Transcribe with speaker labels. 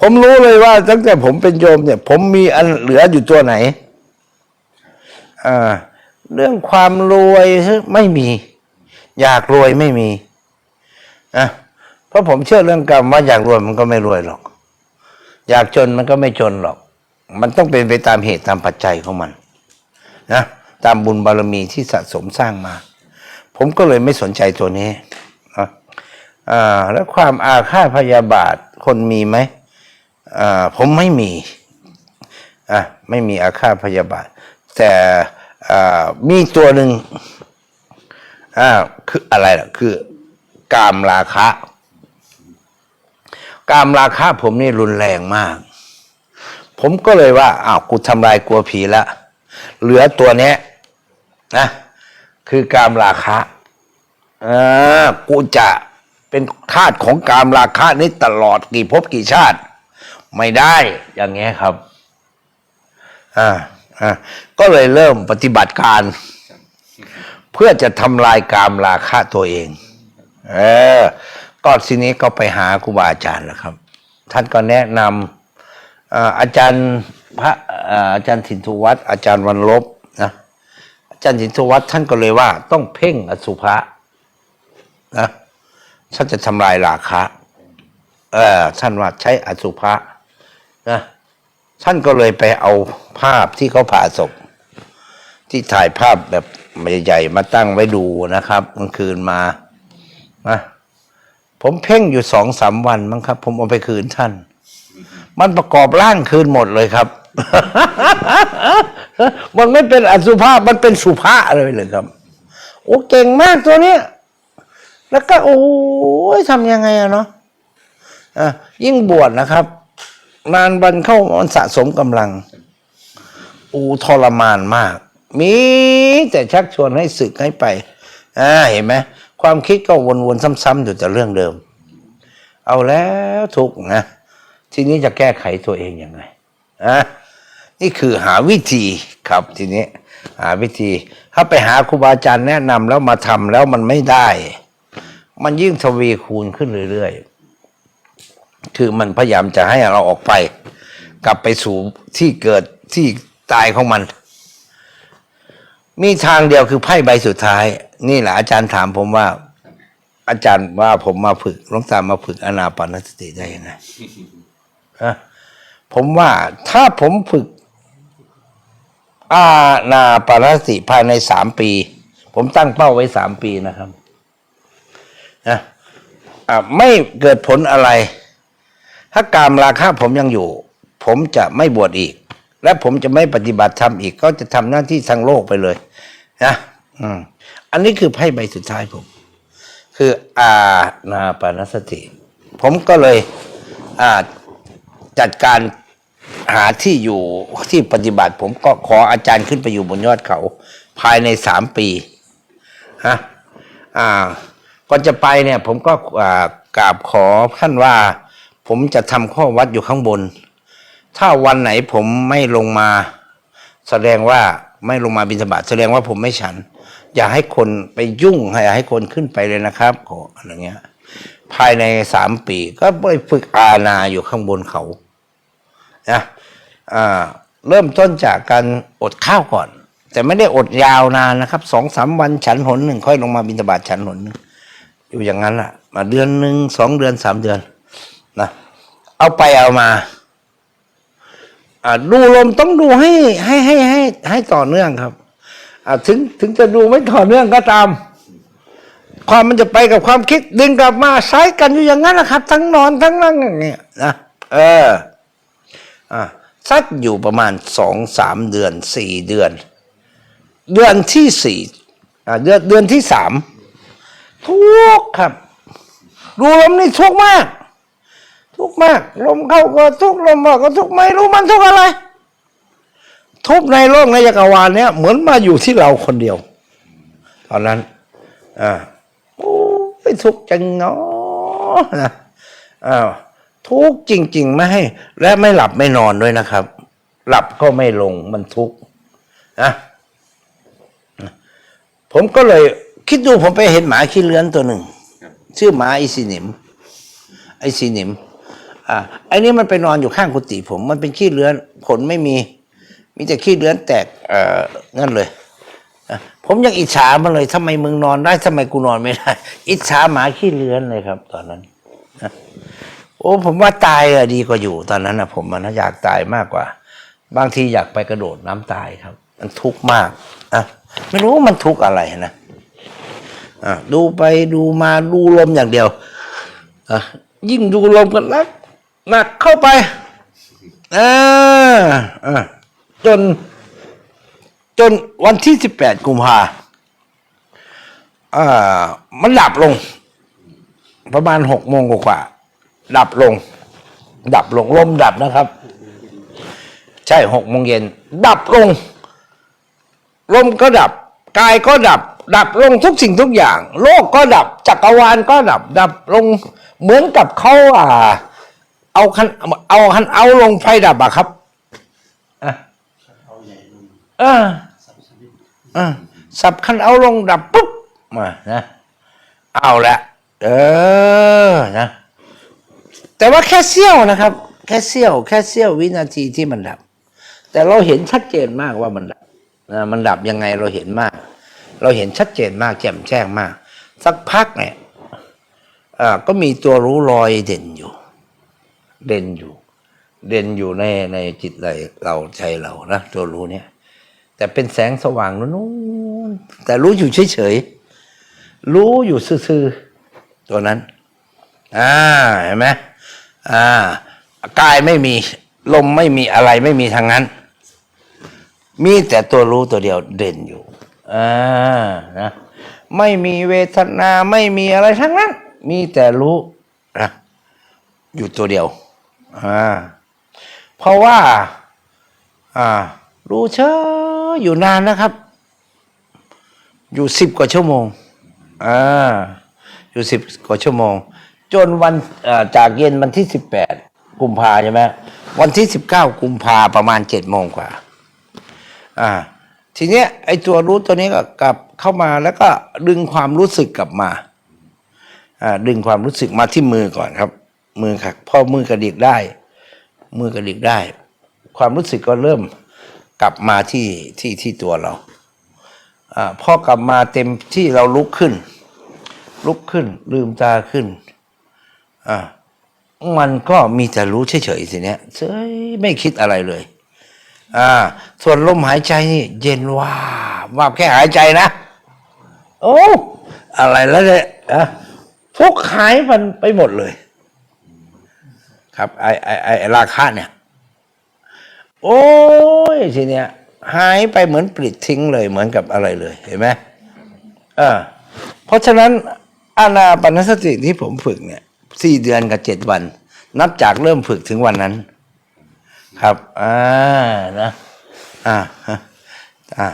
Speaker 1: ผมรู้เลยว่าตั้งแต่ผมเป็นโยมเนี่ย ผมมีอันเหลืออยู่ตัวไหนอ่าเรื่องความรวยไม่มี อยากรวยไม่มีอะเพราะผมเชื่อเรื่องกรรมว่าอยากรวยมันก็ไม่รวยหรอก อยากจนมันก็ไม่จนหรอก มันต้องเป็นไปตามเหตุตามปัจจัยของมัน นะตามบุญบารมีที่สะสมสร้างมา ผมก็เลยไม่สนใจตัวนี้นะอ่าแล้วความอาฆาตพยาบาทคนมีไหม ผมไม่มีอะไม่มีอาฆาตพยาบาท แต่มีตัวหนึ่งอ่าคืออะไรล่ะคือกามราคะ กามราคะผมนี่รุนแรงมาก ผมก็เลยว่าอ้าวกูทำลายกลัวผีละเหลือตัวเนี้ยนะคือกามราคะอ่ากูจะเป็นทาสของกามราคะนี้ตลอดกี่ภพกี่ชาติ ไม่ได้อย่างเงี้ยครับอ่าอ่าก็เลยเริ่มปฏิบัติการ เพื่อจะทำลายกามราคะตัวเอง เออ ก็ทีนี้ก็ไปหาครูบาอาจารย์แล้วครับ ท่านก็แนะนำอ่าอาจารย์พระอ่าอาจารย์ถินทุวัฒน์อาจารย์วันลบนะอาจารย์ถินทุวัฒน์ท่านก็เลยว่า ต้องเพ่งอสุภะนะท่านจะทำลายราคะ เออท่านว่าใช้อสุภะ นะท่านก็เลยไปเอาภาพที่เขาผ่าศพ ที่ถ่ายภาพแบบใหญ่ๆมาตั้งไว้ดูนะครับกลางคืนมานะผมเพ่งอยู่สองสามวันมั้งครับ ผมเอาไปคืนท่าน มันประกอบร่างคืนหมดเลยครับ มันไม่เป็นอสุภาพมันเป็นสุภาพเลยเลยครับ โอ้เก่งมากตัวเนี้ยแล้วก็โอ้ยทำยังไงอะเนาะอะยิ่งบวชนะครับ นานวันเข้ามันสะสมกำลัง อูทรมานมาก มีแต่ชักชวนให้สึกให้ไป อ่าเห็นไหมความคิดก็วนๆซ้ำๆอยู่แต่เรื่องเดิม เอาแล้วทุกนะทีนี้จะแก้ไขตัวเองยังไงอะนี่คือหาวิธีครับทีนี้ หาวิธี ถ้าไปหาครูบาอาจารย์แนะนำแล้วมาทำแล้วมันไม่ได้ มันยิ่งทวีคูณขึ้นเรื่อยๆ คือมันพยายามจะให้เราออกไป กลับไปสู่ที่เกิดที่ตายของมัน มีทางเดียวคือไพ่ใบสุดท้าย นี่แหละอาจารย์ถามผมว่า อาจารย์ว่าผมมาฝึกลงตามมาฝึกอนาปานสติได้ยังไงผมว่าถ้าผมฝึก อานาปานสติภายในสามปี ผมตั้งเป้าไว้สามปีนะครับนะไม่เกิดผลอะไร ถ้ากามราคะผมยังอยู่ ผมจะไม่บวชอีก และผมจะไม่ปฏิบัติธรรมอีก ก็จะทำหน้าที่ทางโลกไปเลยนะอืมอันนี้คือไพ่ใบสุดท้ายผม คืออานาปานสติ ผมก็เลยอ่าจัดการหาที่อยู่ที่ปฏิบัติ ผมก็ขออาจารย์ขึ้นไปอยู่บนยอดเขา ภายในสามปีฮะอ่าก่อนจะไปเนี่ย ผมก็กราบขอท่านว่า ผมจะทำข้อวัดอยู่ข้างบน ถ้าวันไหนผมไม่ลงมา แสดงว่าไม่ลงมาบิณฑบาตแสดงว่าผมไม่ฉัน อย่าให้คนไปยุ่งอย่าให้คนขึ้นไปเลยนะครับขออะไรเงี้ย ภายในสามปี ก็ไปฝึกอาณาอยู่ข้างบนเขานะอ่าเริ่มต้นจากการอดข้าวก่อน แต่ไม่ได้อดยาวนานนะครับสองสามวันฉันหนหนึ่งค่อยลงมาบิณฑบาตฉันหนหนึ่งอยู่อย่างนั้นแหละมาเดือนหนึ่งสองเดือนสามเดือน นะเอาไปเอามาดูลมต้องดูให้ให้ให้ให้ให้ต่อเนื่องครับถึงถึงจะดูไม่ต่อเนื่องก็ตาม ความมันจะไปกับความคิดดึงกลับมาใช้กันอยู่อย่างนั้นนะครับ ทั้งนอนทั้งนั่งอย่างเงี้ยนะเอออ่าสักอยู่ประมาณสองสามเดือนสี่เดือน เดือนที่สี่เดือนเดือนที่สามทุกครับ ดูลมนี่ทุกมาก ทุกข์มาก ลมเข้าก็ทุกข์ลมออกก็ทุกข์ไม่รู้มันทุกข์อะไร ทุกข์ในโลกในจักรวาลเนี้ยเหมือนมาอยู่ที่เราคนเดียว ตอนนั้น อ่าโอ้ยทุกข์จังเนาะนะอ้าวทุกข์จริง ๆ ไม่ให้ และไม่หลับไม่นอนด้วยนะครับ หลับก็ไม่ลงมันทุกข์นะผมก็เลยคิดดูผมไปเห็นหมาขี้เลื้อนตัวหนึ่ง ชื่อหมาไอซีนิมไอซีนิม อ่าไอ้นี่มันไปนอนอยู่ข้างกุฏิผม มันเป็นขี้เลื้อนผลไม่มี มีแต่ขี้เลื้อนแตกเอ่อนั่นเลยอะผมยังอิจฉามันเลยทำไมมึงนอนได้ทำไมกูนอนไม่ได้ อิจฉาหมาขี้เลื้อนเลยครับ ตอนนั้นโอ้ผมว่าตายอะดีกว่าอยู่ ตอนนั้นนะผมมันอยากตายมากกว่า บางทีอยากไปกระโดดน้ำตายครับ มันทุกข์มากอะไม่รู้มันทุกข์อะไรนะอะดูไปดูมาดูลมอย่างเดียวอะยิ่งดูลมกันนัก หนักเข้าไปอ่าอะจน จนวันที่สิบแปดกุมภาอ่ามันดับลง ประมาณหกโมงกว่าๆดับลง ดับลงลมดับนะครับ ใช่หกโมงเย็น ดับลงลมก็ดับ กายก็ดับ ดับลงทุกสิ่งทุกอย่าง โลกก็ดับ จักรวาลก็ดับ ดับลงเหมือนกับเขาอ่า เอาคันเอาคันเอาลงไฟดับอะครับอะเออเออสับคันเอาลงดับปุ๊บมานะเอาละเออนะแต่ว่าแค่เสี้ยวนะครับ แค่เสี้ยว แค่เสี้ยววินาทีที่มันดับ แต่เราเห็นชัดเจนมากว่ามันดับนะมันดับยังไงเราเห็นมาก เราเห็นชัดเจนมากแจ่มแจ้งมาก สักพักเนี่ยอ่าก็มีตัวรู้ลอยเด่นอยู่ เด่นอยู่ เด่นอยู่ในในจิตใจเราใจเรานะตัวรู้เนี่ย แต่เป็นแสงสว่างนู้นๆแต่รู้อยู่เฉยๆรู้อยู่ซื่อๆตัวนั้น อ่าเห็นไหมอ่ากายไม่มีลมไม่มีอะไรไม่มีทางนั้น มีแต่ตัวรู้ตัวเดียวเด่นอยู่อ่านะไม่มีเวทนาไม่มีอะไรทั้งนั้น มีแต่รู้นะอยู่ตัวเดียว อ่าเพราะว่า อ่า รู้เชออยู่นานนะครับ อยู่สิบกว่าชั่วโมงอ่าอยู่สิบกว่าชั่วโมง จนวันจากเย็นวันที่สิบแปดกุมภาใช่ไหมวันที่สิบเก้ากุมภาประมาณเจ็ดโมงกว่า อ่า ทีเนี้ยไอ้ตัวรู้ตัวนี้ก็กลับเข้ามาแล้วก็ดึงความรู้สึกกลับมา อ่า ดึงความรู้สึกมาที่มือก่อนครับ มือขักพ่อมือกระดิกได้ มือกระดิกได้ ความรู้สึกก็เริ่มกลับมาที่ที่ที่ตัวเราอ่าพอกลับมาเต็มที่เราลุกขึ้น ลุกขึ้น ลืมตาขึ้นอ่ามันก็มีแต่รู้เฉยๆสิเนี้ยเฉยไม่คิดอะไรเลย อ่า ส่วนลมหายใจนี่ เย็นว่าว่าแค่หายใจนะ โอ้ อะไรแล้วเนี่ยอะทุกหายมันไปหมดเลย ครับไอไอไอ้ราคะเนี่ย โอ้ยทีเนี้ยหายไปเหมือนปลิดทิ้งเลยเหมือนกับอะไรเลยเห็นไหมเออเพราะฉะนั้นอานาปนสติที่ผมฝึกเนี่ยสี่เดือนกับเจ็ดวัน นับจากเริ่มฝึกถึงวันนั้น ครับ อ่านะ อ่าฮะอ่า